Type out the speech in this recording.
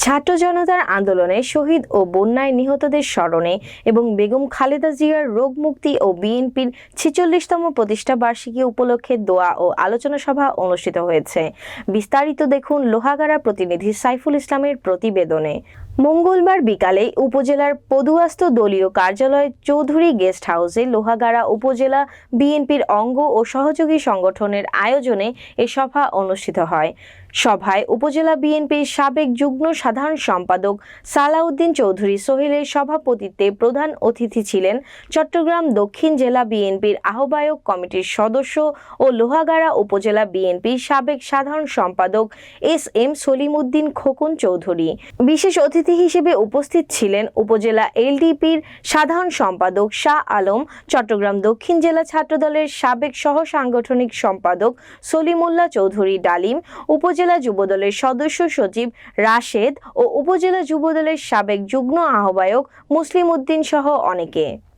ছাত্র জনতার আন্দোলনে শহীদ ও বন্যায় নিহতদের স্মরণে এবং বেগম খালেদা জিয়ার রোগ মুক্তি ও বিএনপির ছেচল্লিশতম প্রতিষ্ঠা বার্ষিকী উপলক্ষে দোয়া ও আলোচনা সভা অনুষ্ঠিত হয়েছে। বিস্তারিত দেখুন লোহাগাড়া প্রতিনিধি সাইফুল ইসলামের প্রতিবেদনে। মঙ্গলবার বিকালে উপজেলার পদুয়াস্ত দলীয় কার্যালয় চৌধুরী গেস্ট হাউসে লোহাগাড়া উপজেলা বিএনপির অঙ্গ ও সহযোগী সংগঠনের আয়োজনে এ সভা অনুষ্ঠিত হয়। সভায় উপজেলা বিএনপির সাবেক যুগ্ম সাধারণ সম্পাদক সালাউদ্দিন চৌধুরী সোহেলের সভাপতিত্বে প্রধান অতিথি ছিলেন চট্টগ্রাম দক্ষিণ জেলা বিএনপির আহ্বায়ক কমিটির সদস্য ও লোহাগাড়া উপজেলা বিএনপির সাবেক সাধারণ সম্পাদক এস এম সলিমুদ্দিন খোকন চৌধুরী। বিশেষ অতিথি হিসেবে উপস্থিত ছিলেন উপজেলা এলডিপির সাধারণ সম্পাদক শাহ আলম, চট্টগ্রাম দক্ষিণ জেলা ছাত্রদলের সাবেক সহ সাংগঠনিক সম্পাদক সলিমুল্লাহ চৌধুরী ডালিম, উপজেলা যুবদলের সদস্য সচিব রাশেদ ও উপজেলা যুবদলের সাবেক যুগ্ম আহ্বায়ক মুসলিম উদ্দিন সহ অনেকে।